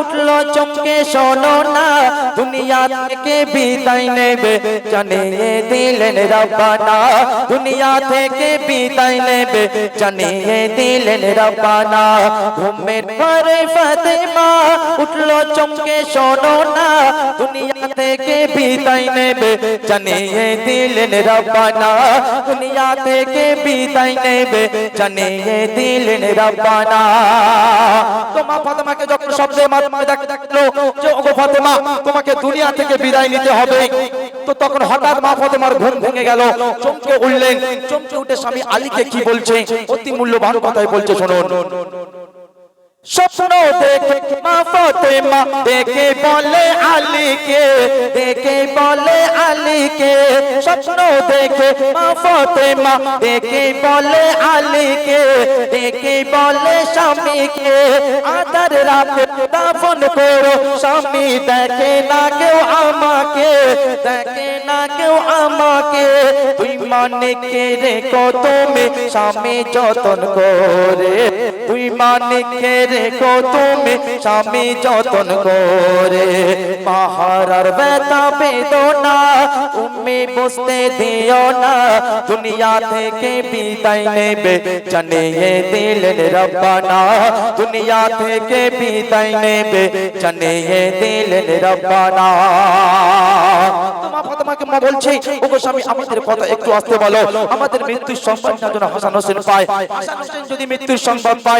উঠল চমকে, শোনো না, দুনিয়া থেকে বিদায় নেবে। জানিয়ে দিলেন রব্বানা, দুনিয়া থেকে বিদায় নেবে। জানিয়ে দিলেন রব্বানা, ঘুমের পরে ফাতেমা, উঠল চমকে, শোনো না, দুনিয়া থেকে বিদায় নেবে। জানিয়ে দিলেন রব্বানা, দুনিয়া থেকে বিদায় নেবে। জানিয়ে দিলেন রব্বানা। তোমা ফাতেমাকে যখন শব্দের মাধ্যমে দেখল যে, ওগো ফাতেমা, তোমাকে দুনিয়া থেকে বিদায় নিতে হবে। তো তখন হঠাৎ মা ফাতেমার ঘুম ভেঙে গেল। চমকে উঠলেন। চমকে উঠে স্বামী আলীকে কি বলছে? অতি মূল্যবান কথাই বলছে, শুনুন। স্বপ্ন দেখে মা ফাতেমা, দেখে বলে আলীকে, দেখে বলে আলীকে। স্বপ্ন দেখে মা ফাতেমা, দেখে বলে আলীকে, দেখে বলে স্বামীকে। আদার রাতে দাফন করো, স্বামী দেখে না কেউ আমাকে, দেখে না কেউ আমাকে। তুই মানে কে রে কত মে স্বামী যতন করে। তুই মানে কে রেখো, তুমি স্বামী যতন করে। বেদনা তুমি বুঝতে দিও না। দুনিয়া থেকে বিদায় নেবে, জানিয়ে দিলেন রব্বানা। দুনিয়া থেকে বিদায় নেবে, জানিয়ে দিলেন রব্বানা। আমাদের একটু আসতে বলো। আমাদের মৃত্যুর সংবাদ যদি মৃত্যুর সংবাদ পায়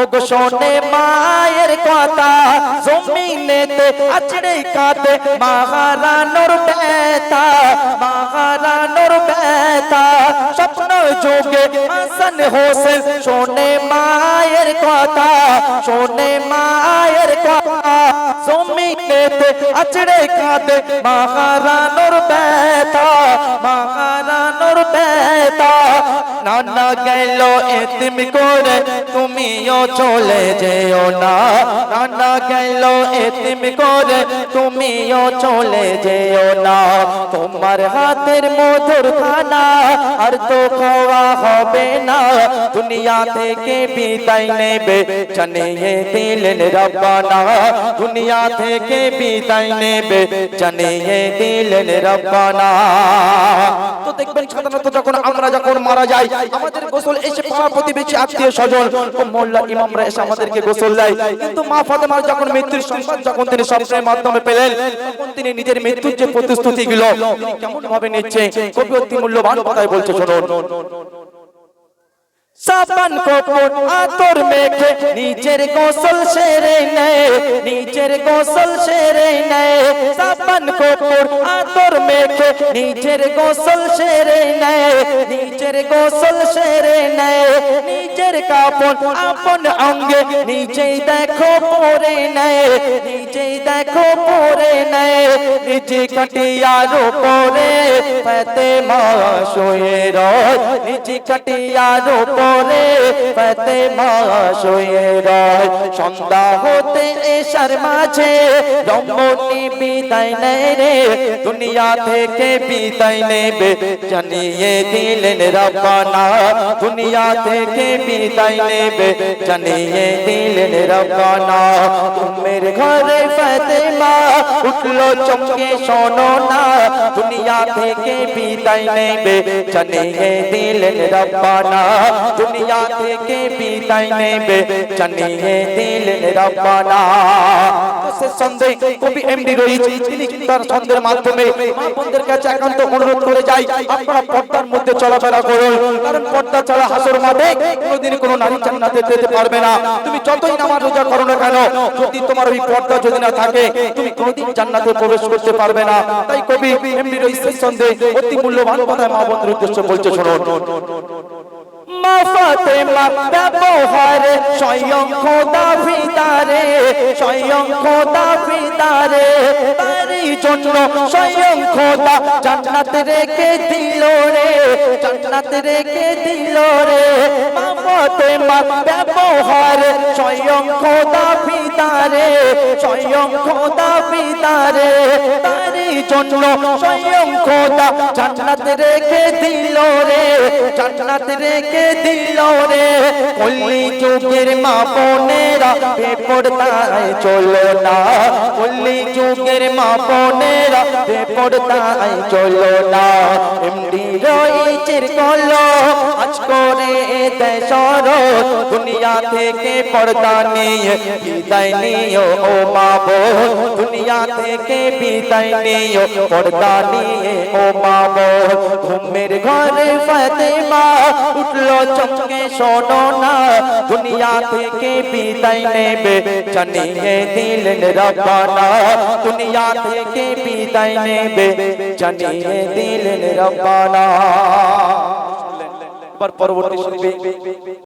ওগো শোনে মায়ের কথা, জমিনেতে আছড়ে কাঁদে মহারানোর ব্যথা মহারানোর ব্যথা। স্বপ্ন যোগে হাসান হোসেন শোনে মায়ের কথা, শোনে মায়ের কথা। জমিনেতে আছড়ে কাঁদে মহারানোর ব্যথা মহারানোর ব্যথা। নানা গেল এতিম করে, তুমিও চলে যেও না। নানা গেল এতিম করে, তুমিও চলে যেও না। তোমার হাতের মধুর খানা আর তো খাওয়া হবে না। দুনিয়া থেকে বিদায় নেবে, জানিয়ে দিলেন রব্বানা। দুনিয়া থেকে বিদায় নেবে, জানিয়ে দিলেন রব্বানা। তো দেখবেন সাধারণত যখন আমরা যখন মারা যাই আমাদের গোসল এসে পাড়া প্রতিবেশী আত্মীয় স্বজন ও মোল্লা ইমামরা এসে আমাদেরকে গোসল দেয়। কিন্তু মা ফাতেমার যখন মৃত্যুর সংবাদ যখন তিনি স্বপ্নের মাধ্যমে পেলেন তখন তিনি নিজের মৃত্যুর যে প্রতিশ্রুতি গুলো কেমন ভাবে নিচ্ছে কবি অতি মূল্যবান কথাই বলছে শুনুন। সাবান কপন আতর মেখে নিজের গোসল সেরে নেয় নিজের গোসল সেরে নেয় সাবান কপন আতর মেখে নিজের গোসল সেরে নেয় নিজের গোসল সেরে নেয় নিজের কাপন আপন অঙ্গে নিজেই দেখো পরে নেয় নিজেই দেখো পরে নেয় নিজে কাটিয়ার উপরে ফাতেমা শুয়ে রয় নিজে কাটিয়ার উপরে ফাতেমা শুয়ে রয়। সন্ধ্যা হতে এসার মাঝে রমণী বিদায় নেয় রে। দুনিয়া থেকে বিদায় নেবে, জানিয়ে দিলেন রব্বানা। দুনিয়া থেকে বিদায় নেবে, জানিয়ে দিলেন রব্বানা। তুমের ঘরে ফাতেমা উঠল চমকে শোনো না। দুনিয়া থেকে বিদায় নেবে জানিয়ে দিলেন রব্বানা। দুনিয়া থেকে বিদায় নেবে জানিয়ে দিলেন রব্বানা। এমডি রয়েছে, তিনি তার ছন্দের মাধ্যমে মা বোনদের অনুরোধ করে যাই, আপনারা পর্দার মধ্যে পর্দা ছাড়া হাসর মাঠে কোনোদিন কোনো নারী জান্নাতে যেতে পারবে না। তুমি যতই নামাজ রোজা করো কেন, যদি তোমার ওই পর্দা যদি না থাকে, তুমি কোনোদিন জান্নাতে প্রবেশ করতে পারবে না। তাই কবি এমডি রয়েছে সন্দেহ অতি মূল্যবান কথায় মা উদ্দেশ্য বলছে, শুনুন। মা ফাতেমা ব্যবহারে, স্বয়ং খোদা ফিদারে, স্বয়ং খোদা ফিদারে। তারই জন্য স্বয়ং খোদা জান্নাত রেখে দিল রে, জান্নাত রেখে দিল রে। মা ফাতেমা ব্যবহারে, স্বয়ং খোদা ভিতারে স্বয়ং খোদা ভিতারে তারই জন্য স্বয়ং খোদা জান্নাত রেখে দিল রে, জান্নাত রেখে দিল রে। কল্লি যুগের মা বোনেরা বেপরদায় চলো না কল্লি যুগের মা বোনেরা বেপরদায় চলো না। এমডি রয়েছের কলো আজ করে দেশর দুনিয়া থেকে পর্দা নিয়ে বিদায় নিও ও মা বোন। দুনিয়া থেকে বিদায় নিও, পর্দা নিয়ে ও মা বোন। ঘুমের ঘরে ফাতেমা উঠল চমকে শোনো না। দুনিয়া থেকে বিদায় নেবে, জানিয়ে দিলেন রব্বানা। দুনিয়া থেকে বিদায় নেবে, জানিয়ে দিলেন রব্বানা। पर परवरिश